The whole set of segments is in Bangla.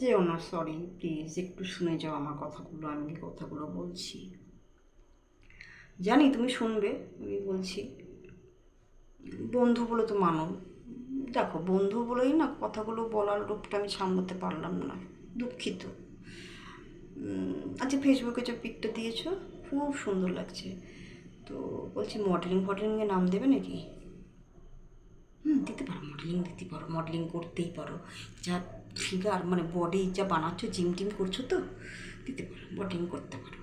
যেও না সরি প্লিজ একটু শুনে যাও আমার কথাগুলো, আমি কথাগুলো বলছি। জানি তুমি শুনবে, আমি বলছি, বন্ধু বলে তো মানো। দেখো, বন্ধু বলেই না কথাগুলো বলার রূপটা আমি সামলাতে পারলাম না, দুঃখিত। আচ্ছা ফেসবুকে যে পিকটা দিয়েছ, খুব সুন্দর লাগছে। তো বলছি মডেলিং ফডেলিংয়ে নাম দেবে নাকি? হুম দিতে মডেলিং দিতে পারো মডেলিং করতেই পারো। যা ফিগার মানে বডি যা বানাচ্ছ জিম টিম করছ তো দিতে পারো মডেলিং করতে পারো।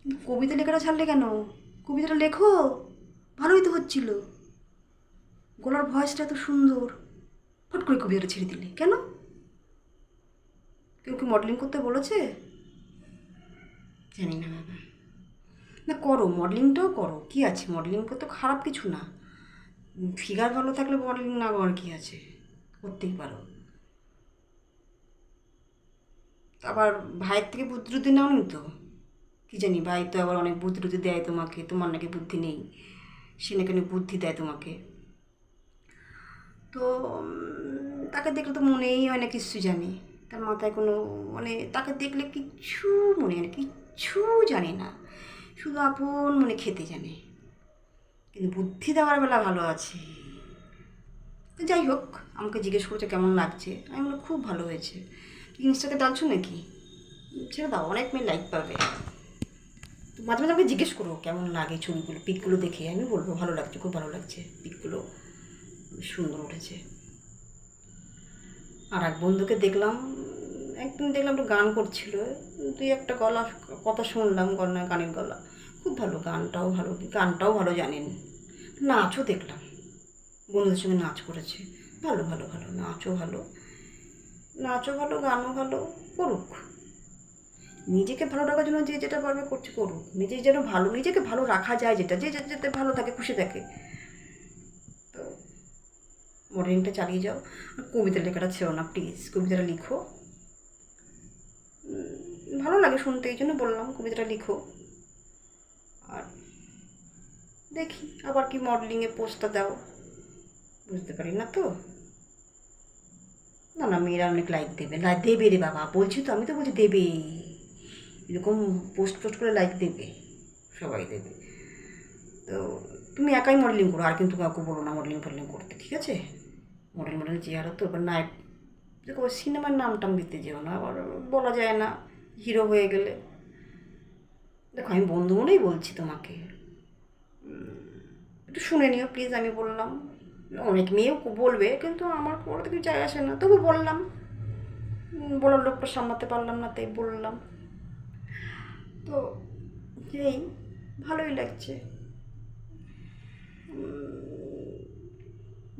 কিন্তু কবিতা লেখাটা ছাড়লে কেন? কবিতাটা লেখো ভালোই তো হচ্ছিল। গলার ভয়েসটা এত সুন্দর। ফট করে কবিতাটা ছেড়ে দিলে কেন? কেউ কি মডেলিং করতে বলেছে? জানি না বাবা। না করো মডেলিংটাও করো কি আছে? মডেলিং করতে খারাপ কিছু না। ফিগার ভালো থাকলে মডেলিং না করার কি আছে? করতেই পারো আবার ভাইয়ের থেকে বুদ্ধি নাও নি তো? কি জানি, ভাই তো আবার অনেক বুদ্ধি দেয় তোমাকে, তোমার নাকি বুদ্ধি নেই। সে নাকি অনেক বুদ্ধি দেয় তোমাকে। তো তাকে দেখলে তো মনেই হয় না কিচ্ছু জানি। তার মাথায় কোনো মানে তাকে দেখলে কিচ্ছু মনে হয় না, কিচ্ছু জানে না। শুধু আপন মনে খেতে জানে। কিন্তু বুদ্ধি দেওয়ার বেলা ভালো আছে। যাই হোক, আমাকে জিজ্ঞেস করছে কেমন লাগছে? আমি বললাম, খুব ভালো হয়েছে। ইনস্টাতে ডালছো নাকি? ছেড়ে দাও, অনেক মেয়ে লাইক পাবে। তো মাঝে মাঝে আমাকে জিজ্ঞেস করো, কেমন লাগে ছবিগুলো, পিকগুলো দেখে? আমি বলব, ভালো লাগছে, খুব ভালো লাগছে পিকগুলো। সুন্দর উঠেছে। আর এক বন্ধুকে দেখলাম, একদিন দেখলাম একটু গান করছিল। দুই একটা গলা, কথা শুনলাম, গলা, গানের গলা। ভালো, গানটাও ভালো গানটাও ভালো জানেন। নাচও দেখলাম। বন্ধুদের সঙ্গে নাচ করেছে। ভালো ভালো ভালো, নাচও ভালো। নাচও ভালো, গানও ভালো, করুক। নিজেকে ভালো রাখার জন্য যে যেটা পারবে করছে করুক। নিজে যেন ভালো, নিজেকে ভালো রাখা যায় যেটা, যে যেতে ভালো থাকে, খুশি থাকে। তো মডেলিংটা চালিয়ে যাও। আর কবিতা লেখাটা ছেড়ো না প্লিজ কবিতাটা লিখো। ভালো লাগে শুনতে, এই জন্য বললাম কবিতাটা লিখো আর দেখি, আবার কি মডেলিংয়ে পোস্টটা দাও। বুঝতে পারি না তো। না না, মেয়েরা অনেক লাইক দেবে। লাইক দেবে রে বাবা, বলছি তো, আমি তো বলছি দেবে। এরকম পোস্ট পোস্ট করে লাইক দেবে, সবাই দেবে। তো তুমি একাই মডেলিং করো, আর কিন্তু কাউকে বলো না মডেলিং ফডেলিং করতে, ঠিক আছে? মডেল মডেল চেহারা তো, এবার নায়ক দেখো সিনেমার নাম টাম দিতে যেও না, আবার বলা যায় না হিরো হয়ে গেলে। দেখো, আমি বন্ধু মনেই বলছি তোমাকে। একটু শুনে নিও প্লিজ আমি বললাম। অনেক মেয়েও বলবে, কিন্তু আমার কোনো কিছু যায় আসে না। তবু বললাম বলার লোকটা সামলাতে পারলাম না, তাই বললাম। তো এই, ভালোই লাগছে।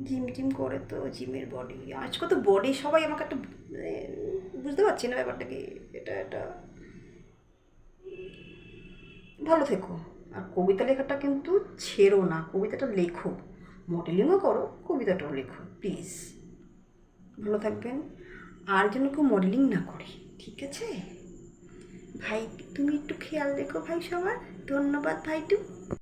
জিম টিম করে তো জিমের বডি আজকে তো বডি সবাই আমাকে একটা বুঝতে পারছি না ব্যাপারটা কি। এটা এটা ভালো থেকো। আর কবিতা লেখাটা কিন্তু ছেড়ো না, কবিতাটা লেখো। মডেলিংও করো, কবিতাটাও লেখো প্লিজ ভালো থাকবেন। আর যেন কেউ মডেলিং না করে, ঠিক আছে? ভাই, তুমি একটু খেয়াল রেখো ভাই সবার। ধন্যবাদ ভাইটু।